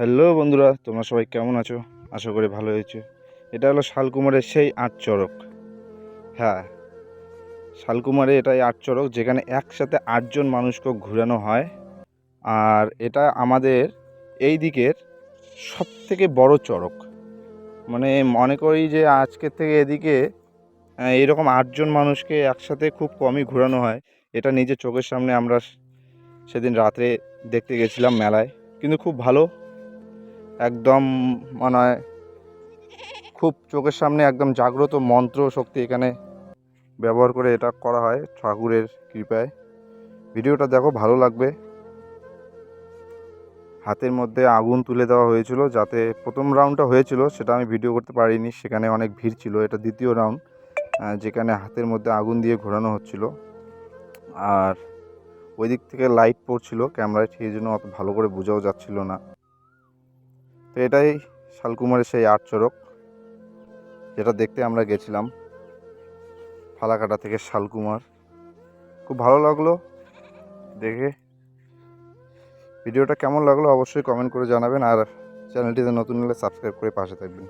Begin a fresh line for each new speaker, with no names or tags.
Hello বন্ধুরা, তোমরা সবাই কেমন আছো? আশা করি ভালো হয়েছে এটা হলো শালকুমারের সেই আট চড়ক। হ্যাঁ শালকুমারে এটাই আট চড়ক, যেখানে একসাথে আটজন মানুষকে ঘোরানো হয়। আর এটা আমাদের এই দিকের সব থেকে বড় চড়ক। মানে মনে করি যে আজকের থেকে এদিকে এরকম আটজন মানুষকে একসাথে খুব কমই ঘোরানো হয়। এটা নিজের চোখের সামনে আমরা সেদিন রাত্রে দেখতে গেছিলাম মেলায়। কিন্তু খুব ভালো একদম মনে খুব চোখের সামনে একদম জাগ্রত মন্ত্র শক্তি এখানে ব্যবহার করে এটা করা হয় ঠাকুরের কৃপায়। ভিডিওটা দেখো, ভালো লাগবে। হাতের মধ্যে আগুন তুলে দেওয়া হয়েছিল যাতে প্রথম রাউন্ডটা হয়েছিল, সেটা আমি ভিডিও করতে পারিনি, সেখানে অনেক ভিড় ছিল, এটা দ্বিতীয় রাউন্ড যেখানে হাতের মধ্যে আগুন দিয়ে ঘোরানো হচ্ছিল। আর ওই দিক থেকে লাইট পড়ছিল ক্যামেরায়, সেই জন্য অত ভালো করে বোঝাও যাচ্ছিল না। তো এটাই শালকুমারের সেই আট চড়ক যেটা দেখতে আমরা গেছিলাম ফালাকাটা থেকে শালকুমার। খুব ভালো লাগল দেখে। ভিডিওটা কেমন লাগল অবশ্যই কমেন্ট করে জানাবেন আর চ্যানেলটিতে নতুন হলে সাবস্ক্রাইব করে পাশে থাকবেন।